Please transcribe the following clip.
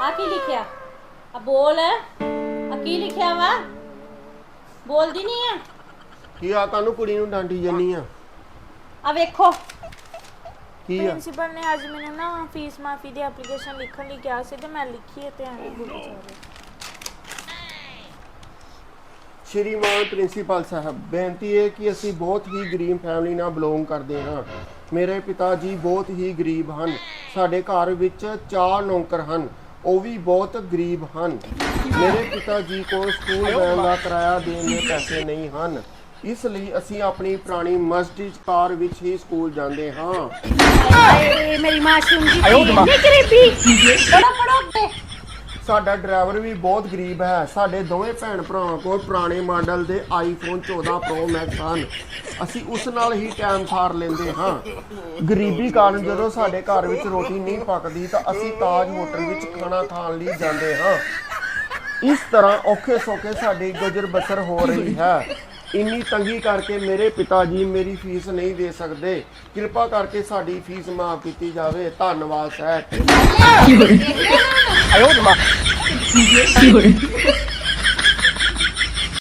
ਆ ਕੀ ਲਿਖਿਆ? ਆ ਬੋਲ। ਆ ਕੀ ਲਿਖਿਆ ਵਾ? ਬੋਲਦੀ ਨਹੀਂ ਆ? ਕੀ ਆ? ਤੁਹਾਨੂੰ ਕੁੜੀ ਨੂੰ ਡਾਂਟੀ ਜੰਨੀ ਆ? ਆ ਵੇਖੋ। ਕੀ ਆ? ਪ੍ਰਿੰਸੀਪਲ ਨੇ ਅੱਜ ਮੈਨੂੰ ਨਾ ਫੀਸ ਮਾਫੀ ਦੀ ਐਪਲੀਕੇਸ਼ਨ ਲਿਖਣ ਲਈ ਕਿਹਾ ਸੀ ਤੇ ਮੈਂ ਲਿਖੀ ਹੈ ਤੇ ਐਵੇਂ ਭੁੱਲ ਜਾ ਰਹੀ ਸ਼੍ਰੀਮਾਨ ਪ੍ਰਿੰਸੀਪਲ ਸਾਹਿਬ ਬੇਨਤੀ ਹੈ ਕਿ ਅਸੀਂ ਬਹੁਤ ਹੀ ਗਰੀਬ ਫੈਮਿਲੀ ਨਾਲ ਬਿਲੋਂਗ ਕਰਦੇ ਹਾਂ। ਮੇਰੇ ਪਿਤਾ ਜੀ ਬਹੁਤ ਹੀ ਗਰੀਬ ਹਨ। ਸਾਡੇ ਘਰ ਵਿੱਚ ਚਾਰ ਨੌਕਰ ਹਨ। ਉਹ ਵੀ ਬਹੁਤ ਗਰੀਬ ਹਨ। ਮੇਰੇ ਪਿਤਾ ਜੀ ਕੋਲ ਸਕੂਲ ਵੈਨ ਦਾ ਕਿਰਾਇਆ ਦੇਣ ਦੇ ਪੈਸੇ ਨਹੀਂ ਹਨ। ਇਸ ਲਈ ਅਸੀਂ ਆਪਣੀ ਪੁਰਾਣੀ ਮਰਸੀਡੀਜ਼ ਕਾਰ ਵਿੱਚ ਹੀ ਸਕੂਲ ਜਾਂਦੇ ਹਾਂ। ਹਾਏ ਮੇਰੀ ਮਾਸੂਮ ਜੀ ਨਹੀਂ ਗਰੀਬੀ। ਪੜੋ ਪੜੋ ਅੱਗੇ। ਸਾਡਾ ਡਰਾਈਵਰ ਵੀ ਬਹੁਤ ਗਰੀਬ ਹੈ। ਸਾਡੇ ਦੋਵੇਂ ਭੈਣ ਭਰਾਵਾਂ ਕੋਲ ਪੁਰਾਣੇ ਮਾਡਲ ਦੇ ਆਈਫੋਨ 14 ਪ੍ਰੋ ਮੈਕਸ ਹਨ। ਅਸੀਂ ਉਸ ਨਾਲ ਹੀ ਟਾਈਮ ਸਾਰ ਲੈਂਦੇ ਹਾਂ। ਗਰੀਬੀ ਕਾਰਨ ਜਦੋਂ ਸਾਡੇ ਘਰ ਵਿੱਚ ਰੋਟੀ ਨਹੀਂ ਪੱਕਦੀ ਤਾਂ ਅਸੀਂ ਤਾਜ ਹੋਟਲ ਵਿੱਚ ਖਾਣਾ ਖਾਣ ਲਈ ਜਾਂਦੇ ਹਾਂ। ਇਸ ਤਰ੍ਹਾਂ ਔਖੇ ਸੌਖੇ ਸਾਡੀ ਗੁਜ਼ਰ ਬਸਰ ਹੋ ਰਹੀ ਹੈ। ਇੰਨੀ ਤੰਗੀ ਕਰਕੇ ਮੇਰੇ ਪਿਤਾ ਜੀ ਮੇਰੀ ਫੀਸ ਨਹੀਂ ਦੇ ਸਕਦੇ। ਕਿਰਪਾ ਕਰਕੇ ਸਾਡੀ ਫੀਸ ਮਾਫ ਕੀਤੀ ਜਾਵੇ। ਧੰਨਵਾਦ, ਸਹਿਤ। 哎呦我的妈你别羞人